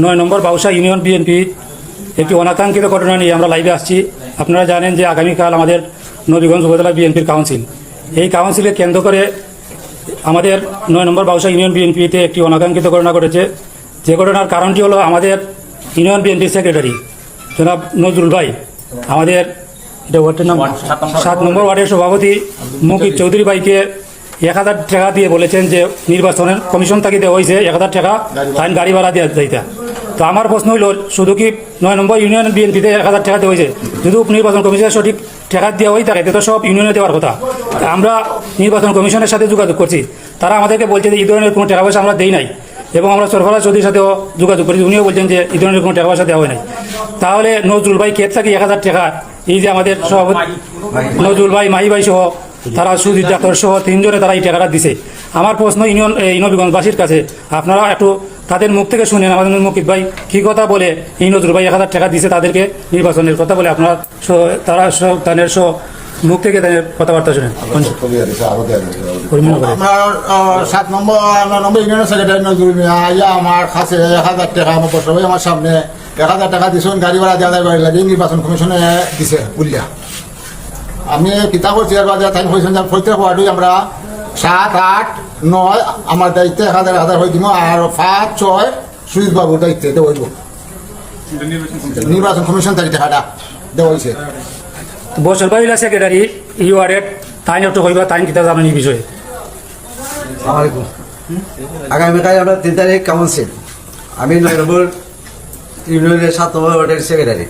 নয় নম্বর Bausa union BNP একটি অনাকাঙ্ক্ষিত ঘটনা নিয়ে আমরা লাইভে আসছি। আপনারা জানেন যে আগামীকাল আমাদের নবীগঞ্জ উপজেলা বিএনপির কাউন্সিল এই কাউন্সিলে কেন্দ্র করে আমাদের নয় নম্বর বাউসা ইউনিয়ন বিএনপিতে একটি অনাকাঙ্ক্ষিত ঘটনা ঘটেছে। যে ঘটনার কারণটি হলো আমাদের ইউনিয়ন বিএনপির সেক্রেটারি জনাব নজরুল ভাই। আমাদের এটা ওয়ার্ডের নাম? সাত নম্বর ওয়ার্ডের সভাপতি মুকিব চৌধুরী ভাইকে এক হাজার টাকা দিয়ে বলেছেন যে নির্বাচনের কমিশন থেকে দেওয়া হয়েছে। এক হাজার টাকা তাই গাড়ি ভাড়া দিয়ে যাইতে। তো আমার প্রশ্ন হইল, শুধু কি নয় নম্বর ইউনিয়ন বিএনপিতে এক হাজার টাকা দেওয়া হয়েছে? যদি নির্বাচন কমিশনের সঠিক টাকা দেওয়া হয়ে থাকে তো সব ইউনিয়নে দেওয়ার কথা। আমরা নির্বাচন কমিশনের সাথে যোগাযোগ করছি। তারা আমাদেরকে বলছে যে, এই ধরনের কোনো টাকা পয়সা আমরা দেই নাই। এবং আমরা সরফরাজ চৌধুরীর সাথেও যোগাযোগ করেছি। উনিও বলছেন যে, এই ধরনের কোনো টাকা পয়সা দেওয়া হয় নাই। তাহলে নজরুল ভাই ক্ষেত থেকে এক হাজার টাকা? এই যে আমাদের সভাপতি নজরুল ভাই, মাহি ভাই সহ, তারা সুজিত ডাক্তার সহ তিনজনে তারা এই টাকাটা দিছে। আমার প্রশ্ন ইউনিয়ন এই নবীগঞ্জবাসীর কাছে, আপনারা একটু তাদের মুখ থেকে শুনেন আমাদের মুকিত ভাই কি কথা বলে? এই নজরুল ভাই এক হাজার টাকা দিছে তাদেরকে নির্বাচনের কথা বলে। আপনারা তারা তাদের সহ মুখ থেকে তাদের কথাবার্তা শুনেন। সাত নম্বর নম্বর ইউনিয়ন নজরুল আমার কাছে এক হাজার টাকা আমার বসে আমার সামনে এক হাজার টাকা দিছেন, গাড়ি ভাড়া দেওয়া যায় লাগে, নির্বাচন কমিশনে দিছে, বলিয়া। আমি করছি আর বাজার তাই আমরা সাত আট নয় আমার দায়িত্বে এক হাজার হাজার হয়ে দিব আর পাঁচ ছয় সুজিত বাবুর দায়িত্বে দেওয়া হইব। নির্বাচন কমিশন থেকে টাকাটা দেওয়া হয়েছে বছর বাইলা সেক্রেটারি ই ওয়ার্ডের তাই একটু কইবা তাই কিতা জানেন এই বিষয়ে? আগামীকাল আমরা তিন তারিখ কাউন্সিল। আমি নয় নম্বর ইউনিয়নের সাত নম্বর ওয়ার্ডের সেক্রেটারি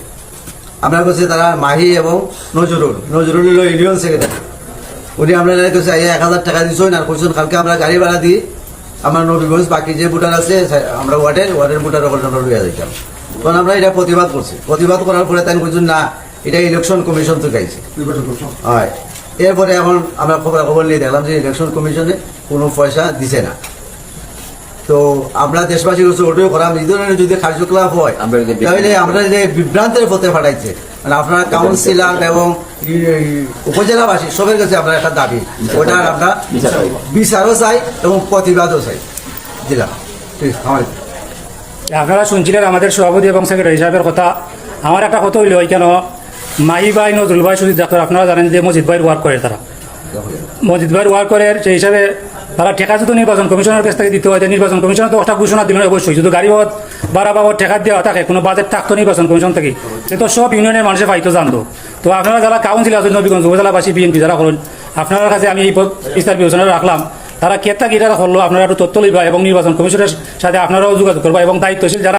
আমরা করছি তারা মাহি এবং নজরুল। নজরুল ইউনিয়ন সেক্রেটারি উনি আমরা কাছে এক হাজার টাকা দিচ্ছেন আর করছেন কালকে আমরা গাড়ি ভাড়া দিই। আমার নবীগঞ্জ বাকি যে ভোটার আছে আমরা ওয়ার্ডের ওয়ার্ডের ভোটার ওখানে আমরা লইয়া যাইতাম। তখন আমরা এটা প্রতিবাদ করছি। প্রতিবাদ করার পরে তাই বলছেন না এটা ইলেকশন কমিশন তো গাইছে। হয়। এরপরে এখন আমরা খবর খবর নিয়ে দেখলাম যে ইলেকশন কমিশনে কোনো পয়সা দিছে না। তো আমরা দেশবাসীর কাছে ওটাও করাম এই ধরনের যদি কার্যকলাপ হয় তাহলে আমরা যে বিভ্রান্তের পথে পাঠাইছে মানে আপনার কাউন্সিলর এবং উপজেলাবাসী সবের কাছে আমরা একটা দাবি ওটা আমরা বিচারও চাই। এবং প্রতিবাদও চাই। দিলাম ঠিক আমার আপনারা শুনছিলেন আমাদের সভাপতি এবং সেক্রেটারি সাহেবের কথা। আমার একটা কথা হইল কেন মাহি ভাই নজরুল ভাই সুজিত ডাক্তার আপনারা জানেন যে মসজিদ ভাইয়ের ওয়ার্ক করে তারা। মসজিদ ভাইয়ের ওয়ার্ক করে সেই হিসাবে তারা ঠেকা যদি নির্বাচন কমিশনের কাছ থেকে দিতে হয় নির্বাচন কমিশন তো একটা ঘোষণা দিবেন অবশ্যই। যদি গাড়ি বাবদ বাড়া বাবদ ঠেকা দেওয়া থাকে, কোনো বাজেট থাকতো নির্বাচন কমিশন থেকে। সে তো সব ইউনিয়নের মানুষের পাইতো জানতো। তো আপনারা যারা কাউন্সিল আছেন, নবীগঞ্জ উপজেলাবাসী বিএনপি যারা করুন আপনার কাছে আমি এই বিস্তার বিবেচনা রাখলাম। তারা কেতা গিটারা করল আপনারা একটু তথ্য লইবা এবং নির্বাচন কমিশনের সাথে আপনারাও যোগাযোগ করবা এবং দায়িত্বশীল যারা